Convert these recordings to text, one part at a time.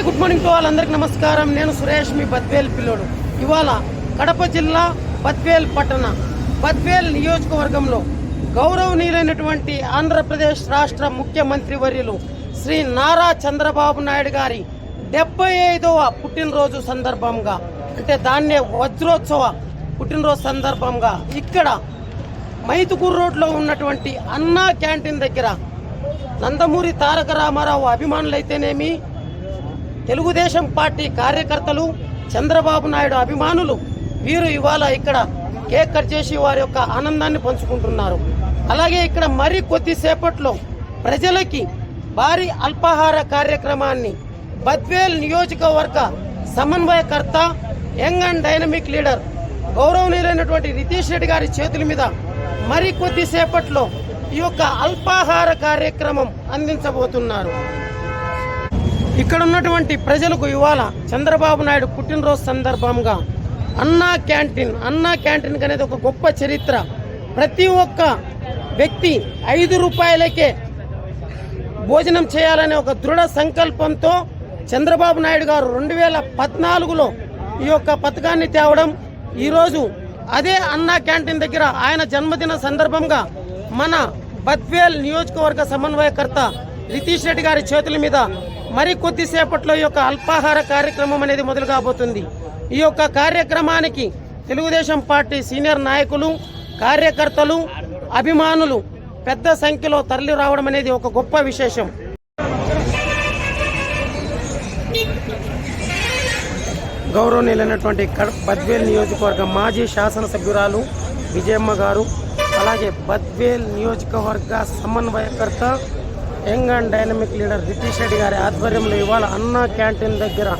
Hi good morning to అందరికి నమస్కారం. నేను సురేష్ మీ బద్వేల్ పిల్లోడు. ఇవాళ కడప జిల్లా బద్వేల్ పట్టణ బద్వేల్ నియోజకవర్గంలో గౌరవనీయులైనటువంటి ఆంధ్రప్రదేశ్ రాష్ట్ర ముఖ్యమంత్రి వర్యులు శ్రీ నారా చంద్రబాబు నాయుడు గారి డెబ్బై ఐదవ పుట్టినరోజు సందర్భంగా అంటే దాన్నే వజ్రోత్సవ పుట్టినరోజు సందర్భంగా ఇక్కడ మైతుకూరు రోడ్లో ఉన్నటువంటి అన్నా క్యాంటీన్ దగ్గర నందమూరి తారక రామారావు అభిమానులైతేనేమి తెలుగుదేశం పార్టీ కార్యకర్తలు చంద్రబాబు నాయుడు అభిమానులు వీరు ఇవాళ ఇక్కడ కేక్ కట్ చేసి వారి యొక్క ఆనందాన్ని పంచుకుంటున్నారు. అలాగే ఇక్కడ మరి కొద్దిసేపట్లో ప్రజలకి భారీ అల్పాహార కార్యక్రమాన్ని బద్వేల్ నియోజకవర్గ సమన్వయకర్త యంగ్ అండ్ డైనమిక్ లీడర్ గౌరవనీయులైనటువంటి నితీష్ రెడ్డి గారి చేతుల మీద మరి కొద్దిసేపట్లో ఈ యొక్క అల్పాహార కార్యక్రమం అందించబోతున్నారు. ఇక్కడ ఉన్నటువంటి ప్రజలకు ఇవాళ చంద్రబాబు నాయుడు పుట్టినరోజు సందర్భంగా అన్నా క్యాంటీన్ అన్నా క్యాంటీన్ అనేది ఒక గొప్ప చరిత్ర. ప్రతి ఒక్క వ్యక్తి ఐదు రూపాయలకే భోజనం చేయాలనే ఒక దృఢ సంకల్పంతో చంద్రబాబు నాయుడు గారు రెండు వేల పద్నాలుగులో ఈ యొక్క పథకాన్ని తేవడం ఈరోజు అదే అన్నా క్యాంటీన్ దగ్గర ఆయన జన్మదిన సందర్భంగా మన బద్వేల్ నియోజకవర్గ సమన్వయకర్త రితీష్ రెడ్డి గారి చేతుల మీద మరి కొద్దిసేపట్లో ఈ యొక్క అల్పాహార కార్యక్రమం అనేది మొదలు కాబోతుంది. ఈ యొక్క కార్యక్రమానికి తెలుగుదేశం పార్టీ సీనియర్ నాయకులు కార్యకర్తలు అభిమానులు పెద్ద సంఖ్యలో తరలి రావడం అనేది ఒక గొప్ప విశేషం. గౌరవనీయులైనటువంటి బద్వేల్ నియోజకవర్గ మాజీ శాసనసభ్యురాలు విజయమ్మ గారు అలాగే బద్వేల్ నియోజకవర్గ సమన్వయకర్త young and dynamic leader Ritish Reddy గారి ఆధ్వర్యంలో ఇవాళ అన్నా క్యాంటీన్ దగ్గర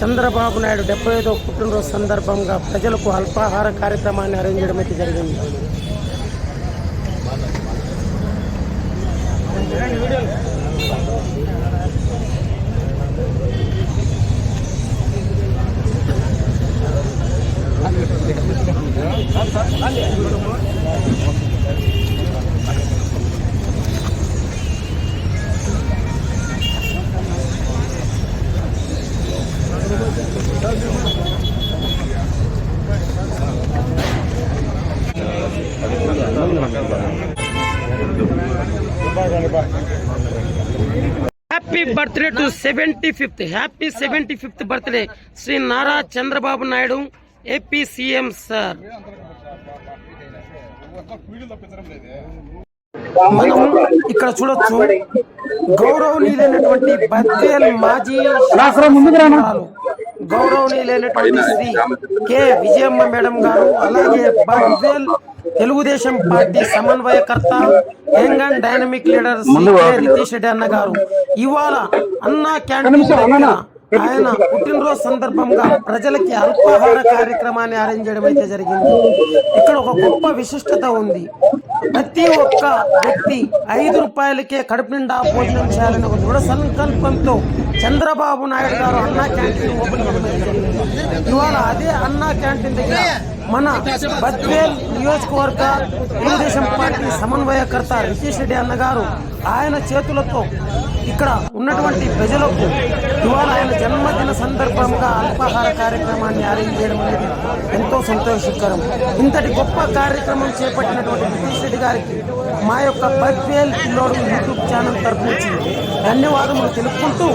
చంద్రబాబు నాయుడు డెబ్బై ఐదో పుట్టినరోజు సందర్భంగా ప్రజలకు అల్పాహార కార్యక్రమాన్ని అరేంజ్ చేయడం అయితే జరిగింది. happy birthday to seventy fifth happy seventy fifth birthday Shri Nara Chandrababu Naidu AP CM sir మనం ఇక్కడ చూడొచ్చు గౌరవనీయులైనటువంటి బద్వేల్ మాజీ గౌరవనీయులైనటువంటి శ్రీ కె. విజయమ్మ మేడం గారు అలాగే బద్వేల్ తెలుగుదేశం పార్టీ సమన్వయకర్త young and dynamic leader Ritish Reddy అన్న గారు. ఇవాళ అన్నా క్యాంటీన్ దగ్గర ఆయన పుట్టినరోజు సందర్భంగా ప్రజలకి అల్పాహార కార్యక్రమాన్ని అరేంజ్ చేయడం అయితే జరిగింది. ఇక్కడ ఒక గొప్ప విశిష్టత ఉంది. ప్రతి ఒక్క వ్యక్తి ఐదు రూపాయలకే కడుపు నిండా భోజనం చేయాలని ఒక దృఢ సంకల్పంతో చంద్రబాబు నాయుడు గారు అన్నా క్యాంటీన్ ఓపెన్ చేయడం అయితే జరిగింది. ఇవాళ అదే అన్నా క్యాంటీన్ దగ్గర మన బద్వేల్ నియోజకవర్గ తెలుగుదేశం పార్టీ సమన్వయకర్త రితీష్ రెడ్డి అన్నగారు ఆయన చేతులతో ఇక్కడ ఉన్నటువంటి ప్రజలకు ఇవాళ ఆయన జన్మదిన సందర్భంగా అల్పాహార కార్యక్రమాన్ని అరేంజ్ చేయడం అనేది ఎంతో సంతోషకరం. ఇంతటి గొప్ప కార్యక్రమం చేపట్టినటువంటి నితీష్ రెడ్డి గారికి మా యొక్క బద్వేల్ పిల్లోడు యూట్యూబ్ ఛానల్ తరపు నుంచి ధన్యవాదములు తెలుపుకుంటూ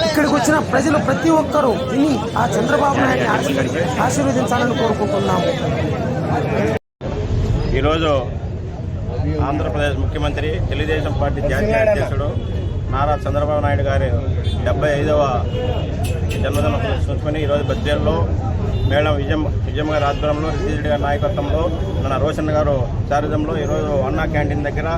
ఇక్కడికి వచ్చిన ప్రజలు ప్రతి ఒక్కరూ తిని ఆ చంద్రబాబు నాయుడిని ఆశీర్వది ఆశీర్వదించాలని కోరుకుంటున్నాము. ఈరోజు ఆంధ్రప్రదేశ్ ముఖ్యమంత్రి తెలుగుదేశం పార్టీ జాతీయ అధ్యక్షుడు నారా చంద్రబాబు నాయుడు గారి డెబ్బై ఐదవ జన్మదినం పురస్కరించుకొని ఈరోజు బద్వేల్లో మేడం విజయం విజయమ్మ గారి ఆధ్వర్యంలో రితీష్ గారి నాయకత్వంలో మన రోషన్ గారు సారథ్యంలో ఈరోజు అన్నా క్యాంటీన్ దగ్గర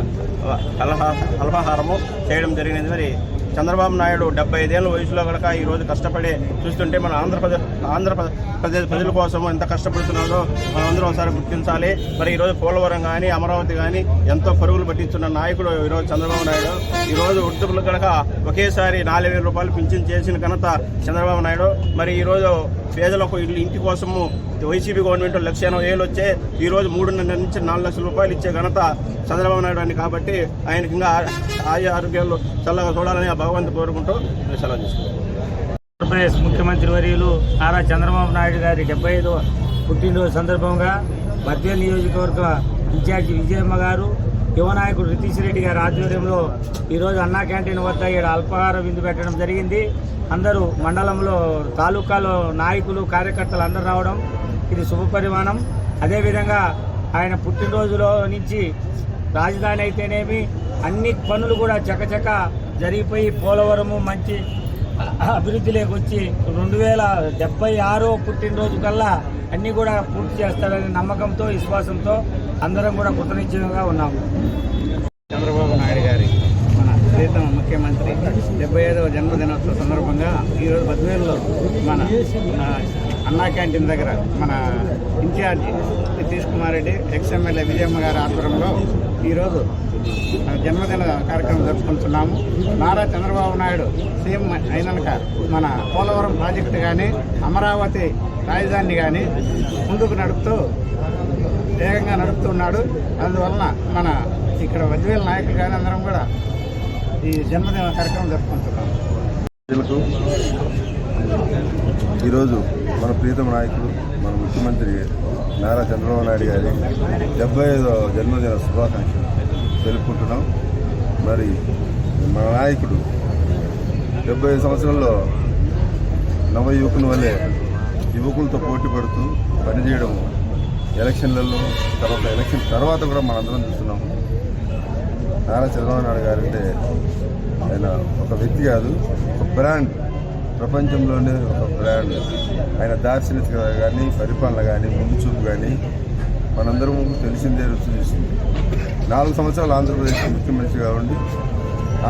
అల్హా అల్పాహారము చేయడం జరిగినది. మరి చంద్రబాబు నాయుడు డెబ్బై ఐదేళ్ళ వయసులో కనుక ఈరోజు కష్టపడి చూస్తుంటే మన ఆంధ్రప్రదేశ్ ఆంధ్రప్రదేశ్ ప్రజల కోసం ఎంత కష్టపడుతున్నారో మనందరం ఒకసారి గుర్తించాలి. మరి ఈరోజు పోలవరం కానీ అమరావతి కానీ ఎంతో పరుగులు పట్టించున్న నాయకుడు ఈరోజు చంద్రబాబు నాయుడు. ఈరోజు వృద్ధులు కనుక ఒకేసారి నాలుగు వేల రూపాయలు పింఛన్ చేసిన ఘనత చంద్రబాబు నాయుడు. మరి ఈరోజు పేదలకు ఇల్లు ఇంటి కోసము వైసీపీ గవర్నమెంట్ లక్ష ఎనభై వేలు వచ్చే ఈ రోజు మూడున్నర నుంచి నాలుగు లక్షల రూపాయలు ఇచ్చే ఘనత చంద్రబాబు నాయుడు అని కాబట్టి ఆయనకి ఇంకా ఆయా ఆరోగ్యాలు చల్లగా చూడాలని ఆ భగవంతు కోరుకుంటూ సెలవు తీసుకుంటాను ఆంధ్రప్రదేశ్ ముఖ్యమంత్రి వర్యులు నారా చంద్రబాబు నాయుడు గారి డెబ్బై ఐదు పుట్టినరోజు సందర్భంగా మధ్య నియోజకవర్గ ఇన్ఛార్జి విజయమ్మ గారు యువ నాయకుడు రితీష్ రెడ్డి గారి ఆధ్వర్యంలో ఈరోజు అన్నా క్యాంటీన్ వద్ద ఇక్కడ అల్పాహార విందు పెట్టడం జరిగింది. అందరూ మండలంలో తాలూకాలో నాయకులు కార్యకర్తలు అందరూ రావడం ఇది శుభపరిమాణం అదేవిధంగా ఆయన పుట్టినరోజులో నుంచి రాజధాని అయితేనేమి అన్ని పనులు కూడా చకచక జరిగిపోయి పోలవరము మంచి అభివృద్ధిలోకి వచ్చి రెండు వేల డెబ్బై ఆరో పుట్టినరోజు కల్లా అన్నీ కూడా పూర్తి చేస్తారనే నమ్మకంతో విశ్వాసంతో అందరం కూడా కృతనిశ్చయంగా ఉన్నాము. చంద్రబాబు నాయుడు గారి మన ప్రీతమ ముఖ్యమంత్రి డెబ్బై ఐదవ జన్మదినోత్సవ సందర్భంగా ఈరోజు బద్వేలులో మన అన్నా క్యాంటీన్ దగ్గర మన incharge Nitish Kumar Reddy ex MLA Vijayamma గారి ఆధ్వర్యంలో ఈరోజు జన్మదిన కార్యక్రమం జరుపుకుంటున్నాము. నారా చంద్రబాబు నాయుడు సీఎం అయినాక మన పోలవరం ప్రాజెక్టు కానీ అమరావతి రాజధాని కానీ ముందుకు నడుపుతూ వేగంగా నడుపుతున్నాడు అందువలన మన ఇక్కడ వజ్వేల నాయకులు కానీ అందరం కూడా ఈ జన్మదిన కార్యక్రమం జరుపుకుంటున్నాం. ఈరోజు మన ప్రీతమ నాయకుడు మన ముఖ్యమంత్రి నారా చంద్రబాబు నాయుడు గారి డెబ్బై ఐదో జన్మదిన శుభాకాంక్షలు తెలుపుకుంటున్నాం. మరి మన నాయకుడు డెబ్బై ఐదు సంవత్సరాల్లో నవ యువకుల వల్లే యువకులతో పోటీ పడుతూ పనిచేయడం ఎలక్షన్లలో తర్వాత ఎలక్షన్ తర్వాత కూడా మనందరం చూస్తున్నాము నారా చంద్రబాబు నాయుడు గారు అంటే ఆయన ఒక వ్యక్తి కాదు ఒక బ్రాండ్. ప్రపంచంలోనే ఒక బ్రాండ్ ఆయన దార్శనికత కానీ పరిపాలన కానీ ముందు చూపు కానీ మనందరం తెలిసిందే రుచి చూసింది. నాలుగు సంవత్సరాలు ఆంధ్రప్రదేశ్ ముఖ్యమంత్రిగా ఉండి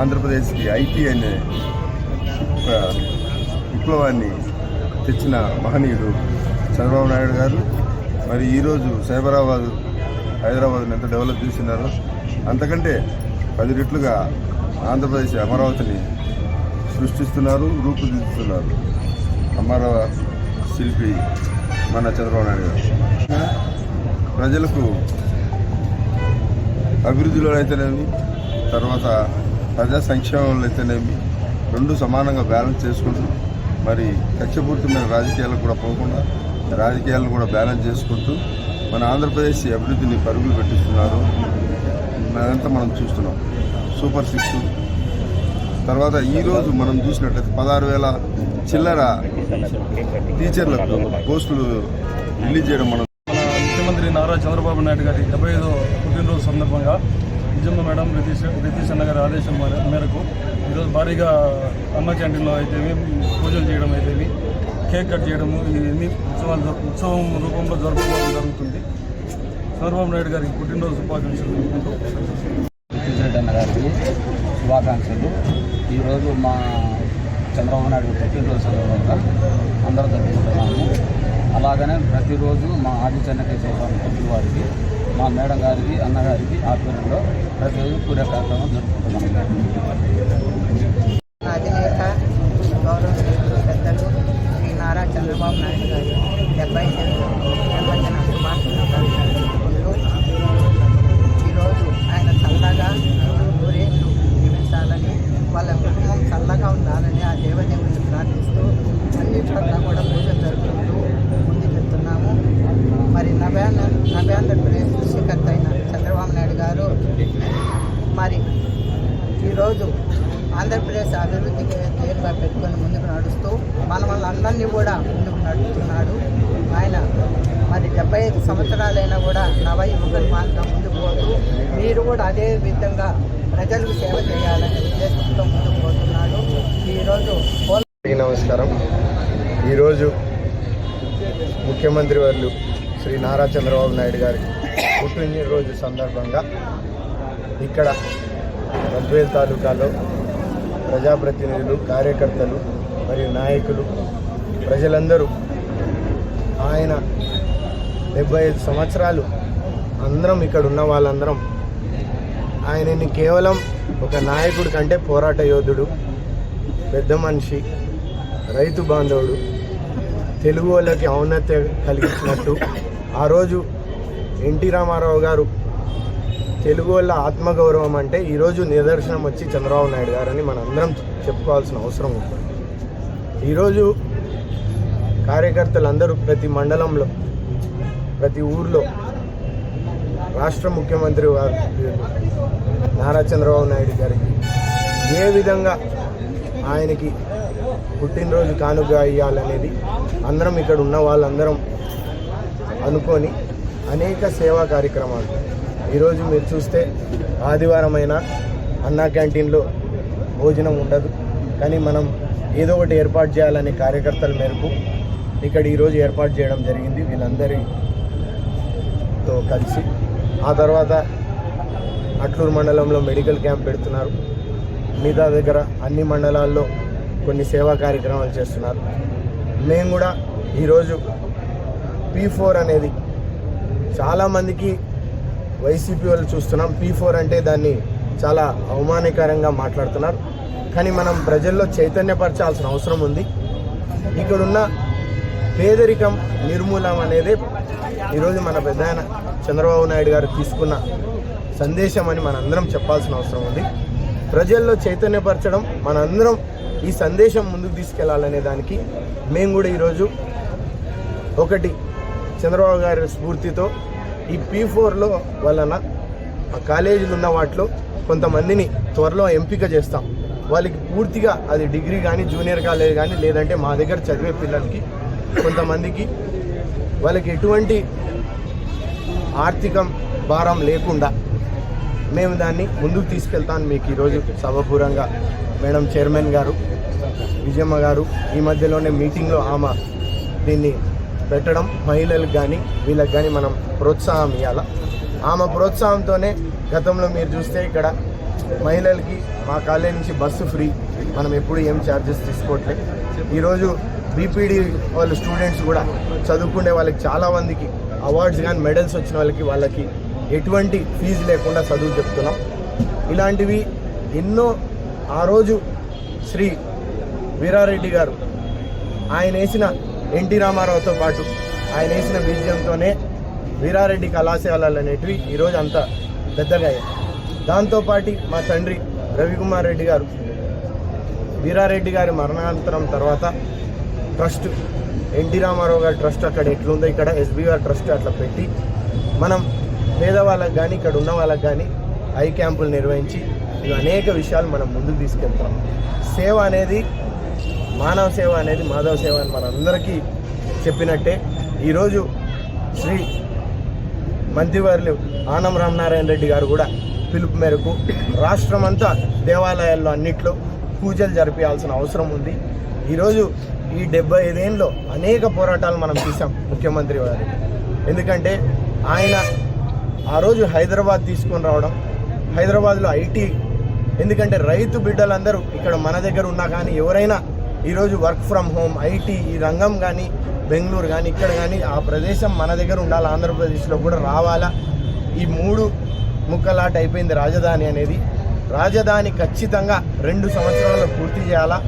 ఆంధ్రప్రదేశ్కి ఐటీ అనే ఒక విప్లవాన్ని తెచ్చిన మహనీయుడు చంద్రబాబు నాయుడు గారు. మరి ఈరోజు సైబరాబాద్ హైదరాబాద్ని ఎంత డెవలప్ చేస్తున్నారో అంతకంటే పది రెట్లుగా ఆంధ్రప్రదేశ్ అమరావతిని సృష్టిస్తున్నారు రూపుదిద్దుతున్నారు. అమరావ శిల్పి మన చంద్రబాబు నాయుడు గారు. ప్రజలకు అభివృద్ధిలో అయితేనేమి తర్వాత ప్రజా సంక్షేమంలో అయితేనేమి రెండు సమానంగా బ్యాలెన్స్ చేసుకుంటూ మరి కక్షపూర్తిమైన రాజకీయాలకు కూడా పోకుండా రాజకీయాలను కూడా బ్యాలెన్స్ చేసుకుంటూ మన ఆంధ్రప్రదేశ్ అభివృద్ధిని పరుగులు పెట్టిస్తున్నారు. అదంతా మనం చూస్తున్నాం. సూపర్ సిక్స్ తర్వాత ఈరోజు మనం చూసినట్లయితే పదహారు వేల చిల్లర టీచర్లకు పోస్టులు రిలీజ్ చేయడం మనం మన ముఖ్యమంత్రి నారా చంద్రబాబు నాయుడు గారి డెబ్బై ఐదో పుట్టినరోజు సందర్భంగా నిజమ్మ మేడం రితీష్ రితీష్ అన్న గారి ఆదేశం మేర- మేరకు ఈరోజు భారీగా అన్న క్యాంటీన్లో అయితేవి పూజలు చేయడం అయితేవి కేక్ కట్ చేయడము ఇవన్నీ ఉత్సవాలు జరుపు- ఉత్సవం రూపంలో జరుపుకోవడం జరుగుతుంది. చంద్రబాబు నాయుడు గారికి పుట్టినరోజు శుభాకాంక్షలు రెడ్డి అన్న గారికి శుభాకాంక్షలు. ఈరోజు మా చంద్రబాబు నాయుడు పుట్టినరోజు సందర్భంగా అందరూ జరుపుకుంటున్నాము. అలాగనే ప్రతిరోజు మా ఆది చెన్నకేశ్వర స్వామి పుట్టిన వారికి మా మేడం గారికి అన్నగారికి ఆధ్వర్యంలో ప్రతిరోజు పూజ కార్యక్రమం జరుపుకుంటున్నాము. అధినేత గౌరవ పెద్దలు శ్రీ నారా చంద్రబాబు నాయుడు గారు డెబ్బై జన్మదిన శుభాకాంక్షలు తెలుపుకుంటూ ఈరోజు ఆయన చల్లగా నూరేళ్ళు జీవించాలని వాళ్ళ కుటుంబం చల్లగా ఉండాలని ఆ దేవదేవుని ప్రార్థిస్తూ అన్ని చోట్ల కూడా పూజలు జరుపుకుంటూ ముందుకెళ్తున్నాము మరి నవ్యాంధ్ర నవ్యాంధ్రప్రదేశ్ కృషికర్త అయిన చంద్రబాబు నాయుడు గారు మరి ఈరోజు ఆంధ్రప్రదేశ్ అభివృద్ధికి ధ్యేయంగా పెట్టుకొని ముందుకు నడుస్తూ మన వాళ్ళందరినీ కూడా ముందుకు నడుపుతున్నాడు ఆయన మరి డెబ్బై ఐదు సంవత్సరాలైనా కూడా నవ యువకుల మాత్రం ముందుకు పోతూ మీరు కూడా అదే విధంగా ప్రజలకు సేవ చేయాలనే ఉద్దేశంతో ముందుకు పోతున్నాడు. ఈరోజు నమస్కారం. ఈరోజు ముఖ్యమంత్రి వర్లు శ్రీ నారా చంద్రబాబు నాయుడు గారి పుట్టినరోజు సందర్భంగా ఇక్కడ బద్వేల్ తాలూకాలో ప్రజాప్రతినిధులు కార్యకర్తలు మరియు నాయకులు ప్రజలందరూ ఆయన డెబ్బై ఐదు సంవత్సరాలు అందరం ఇక్కడ ఉన్న వాళ్ళందరం ఆయనని కేవలం ఒక నాయకుడి కంటే పోరాట యోధుడు పెద్ద మనిషి రైతు బాంధవుడు తెలుగు వాళ్ళకి ఔన్నత్య కలిగించినట్టు. ఆ రోజు ఎన్టీ రామారావు గారు తెలుగు వాళ్ళ ఆత్మగౌరవం అంటే ఈరోజు నిదర్శనం వచ్చి చంద్రబాబు నాయుడు గారని మనం అందరం చెప్పుకోవాల్సిన అవసరం ఉంది. ఈరోజు కార్యకర్తలందరూ ప్రతి మండలంలో ప్రతి ఊర్లో రాష్ట్ర ముఖ్యమంత్రి వారు నారా చంద్రబాబు నాయుడు గారికి ఏ విధంగా ఆయనకి పుట్టినరోజు కానుక ఇవ్వాలనేది అందరం ఇక్కడ ఉన్న వాళ్ళందరం అనుకొని అనేక సేవా కార్యక్రమాలు. ఈరోజు మీరు చూస్తే ఆదివారం అయినా అన్నా క్యాంటీన్లో భోజనం ఉండదు. కానీ మనం ఏదో ఒకటి ఏర్పాటు చేయాలనే కార్యకర్తల మేరకు ఇక్కడ ఈరోజు ఏర్పాటు చేయడం జరిగింది. వీళ్ళందరితో కలిసి ఆ తర్వాత అట్లూరు మండలంలో మెడికల్ క్యాంప్ పెడుతున్నారు. మిగతా దగ్గర అన్ని మండలాల్లో కొన్ని సేవా కార్యక్రమాలు చేస్తున్నారు. మేము కూడా ఈరోజు పీ ఫోర్ అనేది చాలామందికి వైసీపీ వాళ్ళు చూస్తున్నాం. పీ ఫోర్ అంటే దాన్ని చాలా అవమానకరంగా మాట్లాడుతున్నారు. కానీ మనం ప్రజల్లో చైతన్యపరచాల్సిన అవసరం ఉంది. ఇక్కడున్న పేదరికం నిర్మూలం అనేది ఈరోజు మన పెద్ద చంద్రబాబు నాయుడు గారు తీసుకున్న సందేశం అని మనందరం చెప్పాల్సిన అవసరం ఉంది. ప్రజల్లో చైతన్యపరచడం మనందరం ఈ సందేశం ముందుకు తీసుకెళ్ళాలనే దానికి మేము కూడా ఈరోజు ఒకటి చంద్రబాబు గారి స్ఫూర్తితో ఈ పీ ఫోర్లో వలన ఆ కాలేజీలు ఉన్న వాటిలో కొంతమందిని త్వరలో ఎంపిక చేస్తాం. వాళ్ళకి పూర్తిగా అది డిగ్రీ కానీ జూనియర్ కాలేజ్ కానీ లేదంటే మా దగ్గర చదివే పిల్లలకి కొంతమందికి వాళ్ళకి ఎటువంటి ఆర్థికం భారం లేకుండా మేము దాన్ని ముందుకు తీసుకెళ్తాను మీకు ఈరోజు సభపూరంగా మేడం చైర్మన్ గారు విజయమ్మ గారు ఈ మధ్యలోనే మీటింగ్లో ఆమె దీన్ని పెట్టడం మహిళలకు కానీ వీళ్ళకి కానీ మనం ప్రోత్సాహం ఇవ్వాల ఆమె ప్రోత్సాహంతోనే గతంలో మీరు చూస్తే ఇక్కడ మహిళలకి మా కాలేజ్ నుంచి బస్సు ఫ్రీ మనం ఎప్పుడు ఏం ఛార్జెస్ తీసుకోవట్లేదు ఈరోజు బీపీడీ వాళ్ళు స్టూడెంట్స్ కూడా చదువుకునే వాళ్ళకి చాలా మందికి అవార్డ్స్ కానీ మెడల్స్ వచ్చిన వాళ్ళకి వాళ్ళకి ఎటువంటి ఫీజు లేకుండా చదువు చెప్తున్నాం. ఇలాంటివి ఎన్నో ఆ రోజు శ్రీ వీరారెడ్డి గారు ఆయన వేసిన ఎన్టీ రామారావుతో పాటు ఆయన వేసిన బీజంతోనే వీరారెడ్డి కళాశాలలు అనేటివి ఈరోజు అంత పెద్దగా అయ్యాయి. దాంతోపాటు మా తండ్రి రవికుమార్ రెడ్డి గారు వీరారెడ్డి గారి మరణానంతరం తర్వాత ట్రస్ట్ ఎన్టీ రామారావు గారి ట్రస్ట్ అక్కడ ఎట్లుందో ఇక్కడ ఎస్బీ గారి ట్రస్ట్ అట్లా పెట్టి మనం పేదవాళ్ళకు కానీ ఇక్కడ ఉన్న వాళ్ళకి కానీ ఐ క్యాంపులు నిర్వహించి ఇవి అనేక విషయాలు మనం ముందుకు తీసుకెళ్తాం. సేవ అనేది మానవ సేవ అనేది మాధవ సేవ అని మనందరికీ చెప్పినట్టే. ఈరోజు శ్రీ మంత్రివర్యులు ఆనం రామనారాయణ రెడ్డి గారు కూడా పిలుపు మేరకు రాష్ట్రమంతా దేవాలయాల్లో అన్నిట్లో పూజలు జరిపించాల్సిన అవసరం ఉంది. ఈరోజు ఈ డెబ్బై ఐదేళ్ళలో అనేక పోరాటాలు మనం చూసాం ముఖ్యమంత్రి గారు ఎందుకంటే ఆయన ఆ రోజు హైదరాబాద్ తీసుకొని రావడం హైదరాబాద్లో ఐటీ ఎందుకంటే రైతు బిడ్డలందరూ ఇక్కడ మన దగ్గర ఉన్నా కానీ ఎవరైనా ఈరోజు వర్క్ ఫ్రమ్ హోమ్ ఐటీ ఈ రంగం కానీ బెంగళూరు కానీ ఇక్కడ కానీ ఆ ప్రదేశం మన దగ్గర ఉండాలి ఆంధ్రప్రదేశ్లో కూడా రావాలా? ఈ మూడు ముక్కలాట అయిపోయింది రాజధాని అనేది. రాజధాని ఖచ్చితంగా రెండు సంవత్సరాల్లో పూర్తి చేయాలా?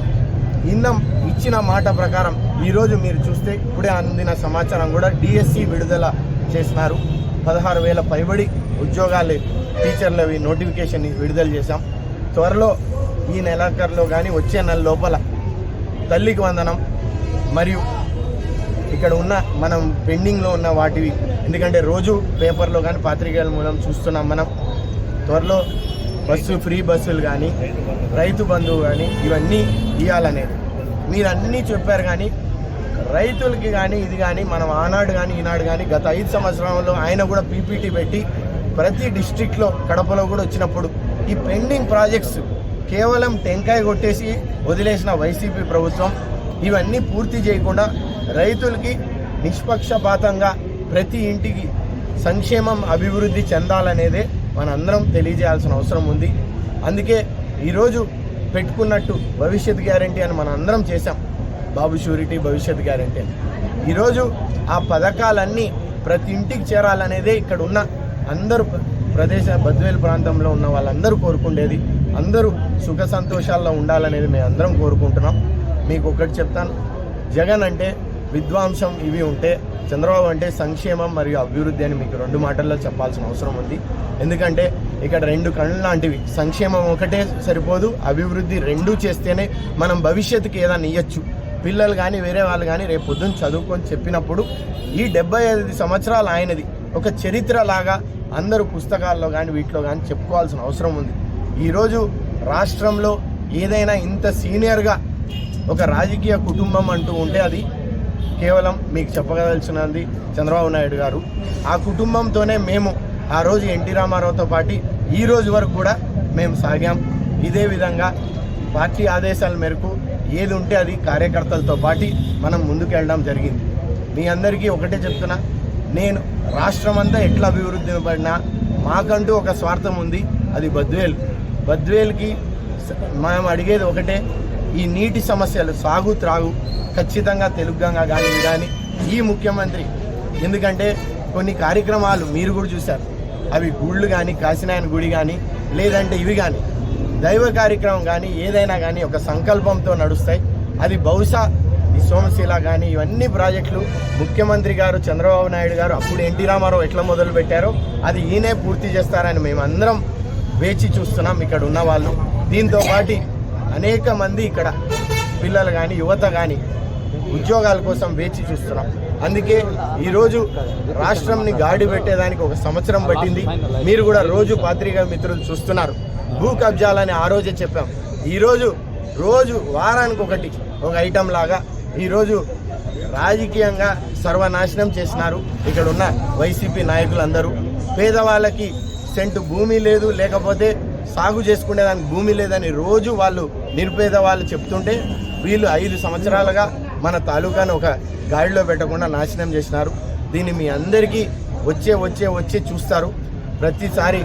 ఇన్న ఇచ్చిన మాట ప్రకారం ఈరోజు మీరు చూస్తే ఇప్పుడే అందిన సమాచారం కూడా డిఎస్సి విడుదల చేసినారు పదహారు వేల పైబడి ఉద్యోగాలు టీచర్లవి నోటిఫికేషన్ విడుదల చేశాం. త్వరలో ఈ నెలాఖరులో కానీ వచ్చే నెల లోపల తల్లికి వందనం మరియు ఇక్కడ ఉన్న మనం పెండింగ్లో ఉన్న వాటివి ఎందుకంటే రోజు పేపర్లో కానీ పాత్రికేయుల మూలం చూస్తున్నాం మనం. త్వరలో బస్సు ఫ్రీ బస్సులు కానీ రైతు బంధువు కానీ ఇవన్నీ ఇవ్వాలనేది మీరు అన్నీ చెప్పారు కానీ రైతులకి కానీ ఇది కానీ మనం ఆనాడు కానీ ఈనాడు కానీ గత ఐదు సంవత్సరాల్లో ఆయన కూడా పీపీటీ పెట్టి ప్రతి డిస్టిక్లో కడపలో కూడా వచ్చినప్పుడు ఈ పెండింగ్ ప్రాజెక్ట్స్ కేవలం టెంకాయ కొట్టేసి వదిలేసిన వైసీపీ ప్రభుత్వం ఇవన్నీ పూర్తి చేయకుండా రైతులకి నిష్పక్షపాతంగా ప్రతి ఇంటికి సంక్షేమం అభివృద్ధి చెందాలనేదే మనందరం తెలియజేయాల్సిన అవసరం ఉంది. అందుకే ఈరోజు పెట్టుకున్నట్టు భవిష్యత్ గ్యారంటీ అని మనం అందరం చేశాం. బాబు షూరిటీ భవిష్యత్ గ్యారంటీ. అని ఈరోజు ఆ పథకాలన్నీ ప్రతి ఇంటికి చేరాలనేదే ఇక్కడ ఉన్న అందరూ ప్రదేశ బద్వేలు ప్రాంతంలో ఉన్న వాళ్ళందరూ కోరుకుండేది. అందరూ సుఖ సంతోషాల్లో ఉండాలనేది మేము అందరం కోరుకుంటున్నాం. మీకు ఒకటి చెప్తాను. జగన్ అంటే విద్వాంసం ఇవి ఉంటే చంద్రబాబు అంటే సంక్షేమం మరియు అభివృద్ధి అని మీకు రెండు మాటల్లో చెప్పాల్సిన అవసరం ఉంది. ఎందుకంటే ఇక్కడ రెండు కళ్ళు లాంటివి. సంక్షేమం ఒకటే సరిపోదు అభివృద్ధి రెండూ చేస్తేనే మనం భవిష్యత్తుకి ఏదైనా ఇవ్వచ్చు పిల్లలు కానీ వేరే వాళ్ళు కానీ రేపు పొద్దున్న చదువుకొని చెప్పినప్పుడు ఈ డెబ్బై ఐదు సంవత్సరాలు ఆయనది. ఒక చరిత్ర లాగా అందరూ పుస్తకాల్లో కానీ వీటిలో కానీ చెప్పుకోవాల్సిన అవసరం ఉంది. ఈరోజు రాష్ట్రంలో ఏదైనా ఇంత సీనియర్గా ఒక రాజకీయ కుటుంబం అంటూ ఉంటే అది కేవలం మీకు చెప్పగలిసినది చంద్రబాబు నాయుడు గారు. ఆ కుటుంబంతోనే మేము ఆ రోజు ఎన్టీ రామారావుతో పాటు ఈ రోజు వరకు కూడా మేము సాగాం. ఇదే విధంగా పార్టీ ఆదేశాల మేరకు ఏది ఉంటే అది కార్యకర్తలతో పాటి మనం ముందుకు వెళ్ళడం జరిగింది. మీ అందరికీ ఒకటే చెప్తున్నా నేను రాష్ట్రం అంతా ఎట్లా అభివృద్ధి పడినా మాకంటూ ఒక స్వార్థం ఉంది అది బద్వేల్. బద్వేల్కి మనం అడిగేది ఒకటే ఈ నీటి సమస్యలు సాగు త్రాగు ఖచ్చితంగా తెలుగుగా కానీ కానీ ఈ ముఖ్యమంత్రి. ఎందుకంటే కొన్ని కార్యక్రమాలు మీరు కూడా చూశారు. అవి గుళ్ళు కానీ కాశీనాయన గుడి కానీ లేదంటే ఇవి కానీ దైవ కార్యక్రమం కానీ ఏదైనా కానీ ఒక సంకల్పంతో నడుస్తాయి. అది బహుశా ఈ సోమశిల కానీ ఇవన్నీ ప్రాజెక్టులు ముఖ్యమంత్రి గారు చంద్రబాబు నాయుడు గారు అప్పుడు ఎన్టీ రామారావు ఎట్లా మొదలు పెట్టారో అది ఈయనే పూర్తి చేస్తారని మేమందరం వేచి చూస్తున్నాం ఇక్కడ ఉన్న వాళ్ళు. దీంతో పాటు అనేక మంది ఇక్కడ పిల్లలు కానీ యువత కానీ ఉద్యోగాల కోసం వేచి చూస్తున్నాం. అందుకే ఈరోజు రాష్ట్రంని గాడి పెట్టేదానికి ఒక సంవత్సరం పట్టింది. మీరు కూడా రోజు పాత్రికా మిత్రులు చూస్తున్నారు. భూ కబ్జాలని ఆ రోజే చెప్పాం. ఈరోజు రోజు వారానికి ఒకటి ఒక ఐటెం లాగా ఈరోజు రాజకీయంగా సర్వనాశనం చేసినారు ఇక్కడ ఉన్న వైసీపీ నాయకులందరూ. పేదవాళ్ళకి సెంటు భూమి లేదు లేకపోతే సాగు చేసుకునేదానికి భూమి లేదని రోజు వాళ్ళు నిరుపేద వాళ్ళు చెప్తుంటే వీళ్ళు ఐదు సంవత్సరాలుగా మన తాలూకాను ఒక గాడిలో పెట్టకుండా నాశనం చేసినారు. దీన్ని మీ అందరికీ వచ్చే వచ్చే వచ్చే చూస్తారు. ప్రతిసారి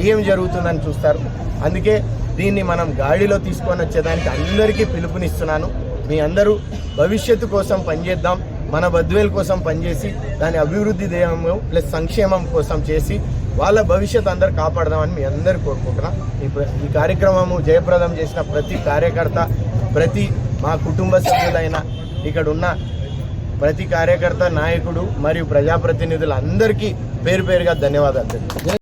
ఏం జరుగుతుందని చూస్తారు. అందుకే దీన్ని మనం గాడిలో తీసుకొని వచ్చేదానికి అందరికీ పిలుపునిస్తున్నాను. మీ అందరూ భవిష్యత్తు కోసం పనిచేద్దాం మన బద్వేల్ కోసం పనిచేసి దాని అభివృద్ధి ధ్యేయము ప్లస్ సంక్షేమం కోసం చేసి వాళ్ళ భవిష్యత్ అందరు కాపాడదామని మీ అందరు కోరుకుంటున్నా. ఈ ప్ర- ఈ కార్యక్రమము జయప్రదం చేసిన ప్రతి కార్యకర్త ప్రతి మా కుటుంబ సభ్యులైన ఇక్కడ ఉన్న ప్రతి కార్యకర్త నాయకుడు మరియు ప్రజాప్రతినిధులు అందరికీ పేరు పేరుగా ధన్యవాదాలు